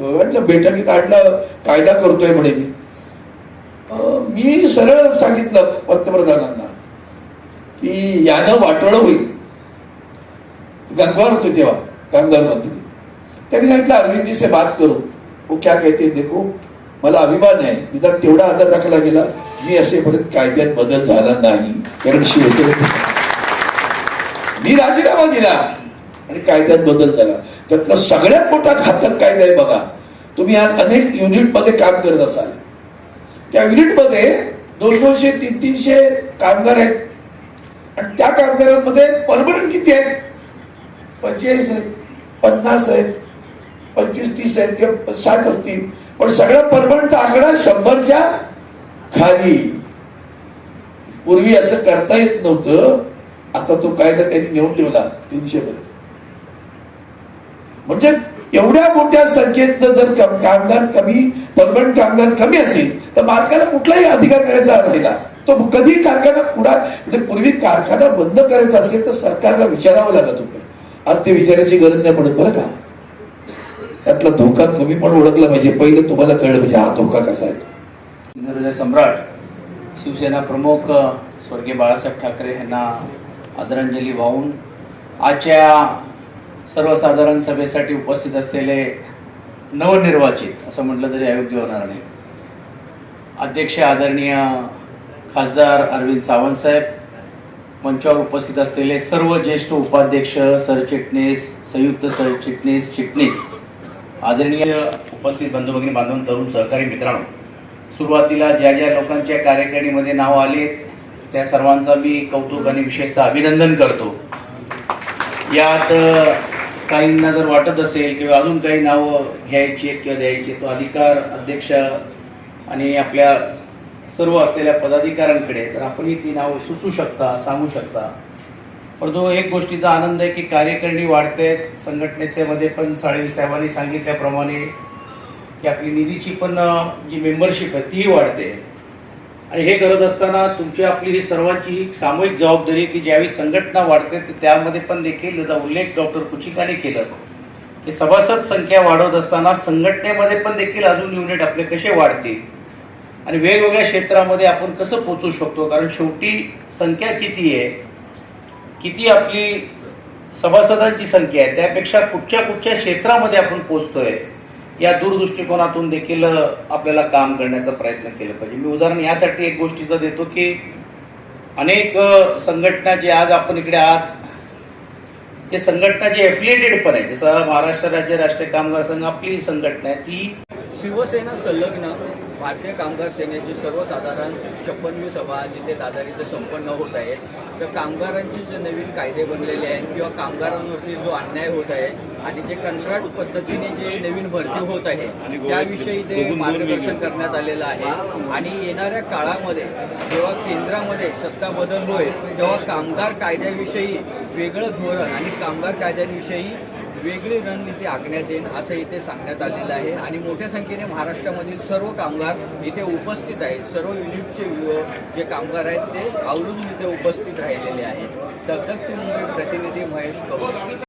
म्हटलं बैठकीत आणलं कायदा करतोय म्हणे मी. मी सरळ सांगितलं पंतप्रधानांना की यानं वाटोळं होईल. गंगवार होते तेव्हा कामगार मंत्री. त्यांनी सांगितलं अरविंदजी से बात करू. वो क्या कहते देखो मला अभिमान आहे. निदान तेवढा आदर राखला गेला मी असेपर्यंत कायद्यात बदल झाला नाही. कारण शिवसेने मी राजीनामा दिला. आणि कायद्यात बदल झाला. त्यातला सगळ्यात मोठा घातक कायदा आहे बघा. तुम्ही आज अनेक युनिटमध्ये काम करत असाल. त्या युनिटमध्ये दोन दोनशे तीन तीनशे कामगार आहेत. आणि त्या कामगारांमध्ये परमनंट किती आहेत? पंचेचाळीस आहेत पन्नास आहेत पंचवीस तीस आहेत किंवा साठ असतील. पण सगळा परमनंटचा आकडा शंभरच्या खाली. पूर्वी असं करता येत नव्हतं. आता तो कायदा त्यांनी नेऊन ठेवला तीनशे पर्यंत म्हणजे एवढ्या मोठ्या संख्येत जर कामगार कमी परमनंट कामगार कमी असेल तर मालकाला कुठलाही अधिकार करायचा राहिला. तो कधी कारखाना पुढा म्हणजे पूर्वी कारखाना बंद करायचा असेल तर सरकारला विचारावं लागत होतं. आज ते विचारायची गरज नाही पडत बरं का? त्यातला धोका तुम्ही पण ओळखला पाहिजे. पहिलं तुम्हाला कळलं पाहिजे हा धोका कसा आहे सम्राट शिवसेना प्रमुख स्वर्गीय बाळासाहेब ठाकरे यांना आदरांजली वाहून आजच्या सर्वसाधारण सभेसाठी उपस्थित असलेले नवनिर्वाचित असं म्हटलं तरी अयोग्य होणार नाही. अध्यक्ष आदरणीय खासदार अरविंद सावंत साहेब मंचावर उपस्थित असलेले सर्व ज्येष्ठ उपाध्यक्ष सरचिटणीस संयुक्त सरचिटणीस चिटणीस आदरणीय उपस्थित बंधू भगिनी बांधव तरुण सहकारी मित्रांनो सुरुवातीला ज्या ज्या लोकांच्या कार्यकारिणीमध्ये नाव आले त्या सर्वांचा मी कौतुक आणि विशेषतः अभिनंदन करतो. यात काहींना जर वाटत असेल किंवा अजून काही नावं घ्यायची आहेत किंवा द्यायची आहेत, तो अधिकार अध्यक्ष आणि आपल्या सर्व असलेल्या पदाधिकाऱ्यांकडे तर आपणही ती नावं सुचू शकता सांगू शकता. परंतु एक गोष्टीचा आनंद आहे की कार्यकारिणी वाढते संघटनेच्या मध्ये पण साळवी साहेबांनी सांगितल्याप्रमाणे की आपली निधीची पण जी मेंबरशिप आहे तीही वाढते. आणि हे करत असताना तुमची आपली ही सर्वांची ही सामूहिक जबाबदारी आहे की ज्यावेळी संघटना वाढते तर त्यामध्ये पण देखील त्याचा उल्लेख डॉक्टर कुचिकाने केलं. की सभासद संख्या वाढवत असताना संघटनेमध्ये पण देखील अजून युनिट आपले कसे वाढतील? आणि वेगवेगळ्या क्षेत्रामध्ये आपण कसं पोचू शकतो? कारण शेवटी संख्या किती आहे? किती आपली सभासदांची संख्या आहे? त्यापेक्षा कुठच्या कुठच्या क्षेत्रामध्ये आपण पोचतोय या दूरदृष्टिकोनातून देखील आपल्याला काम करण्याचा प्रयत्न केला पाहिजे. मी उदाहरण यासाठी एक गोष्टीचं देतो की अनेक संघटना जे आज आपण इकडे आहात ते संघटना जे एफिलिएटेड पण आहे जसं महाराष्ट्र राज्य राष्ट्रीय कामगार संघ आपली संघटना आहे ती शिवसेना संलग्न भारतीय कामगार सेनेची सर्वसाधारण छप्पनवी सभा जिथे दादर इथे संपन्न होत आहेत तर कामगारांचे जे नवीन कायदे बनलेले आहेत किंवा कामगारांवरती जो अन्याय होत आहे आणि जे कंत्राट पद्धतीने जे नवीन भरती होत आहे त्याविषयी ते मार्गदर्शन करण्यात आलेलं आहे. आणि येणाऱ्या काळामध्ये जेव्हा केंद्रामध्ये सत्ता बदल होईल तेव्हा कामगार कायद्याविषयी वेगळं धोरण आणि कामगार कायद्यांविषयी वेगळी रणनीती आखण्यात येईल असं इथे सांगण्यात आलेलं आहे. आणि मोठ्या संख्येने महाराष्ट्रामधील सर्व कामगार इथे उपस्थित आहेत. सर्व युनिटचे जे कामगार आहेत ते आवडून इथे उपस्थित राहिलेले आहेत. दत्तक मुंबई प्रतिनिधी महेश कौर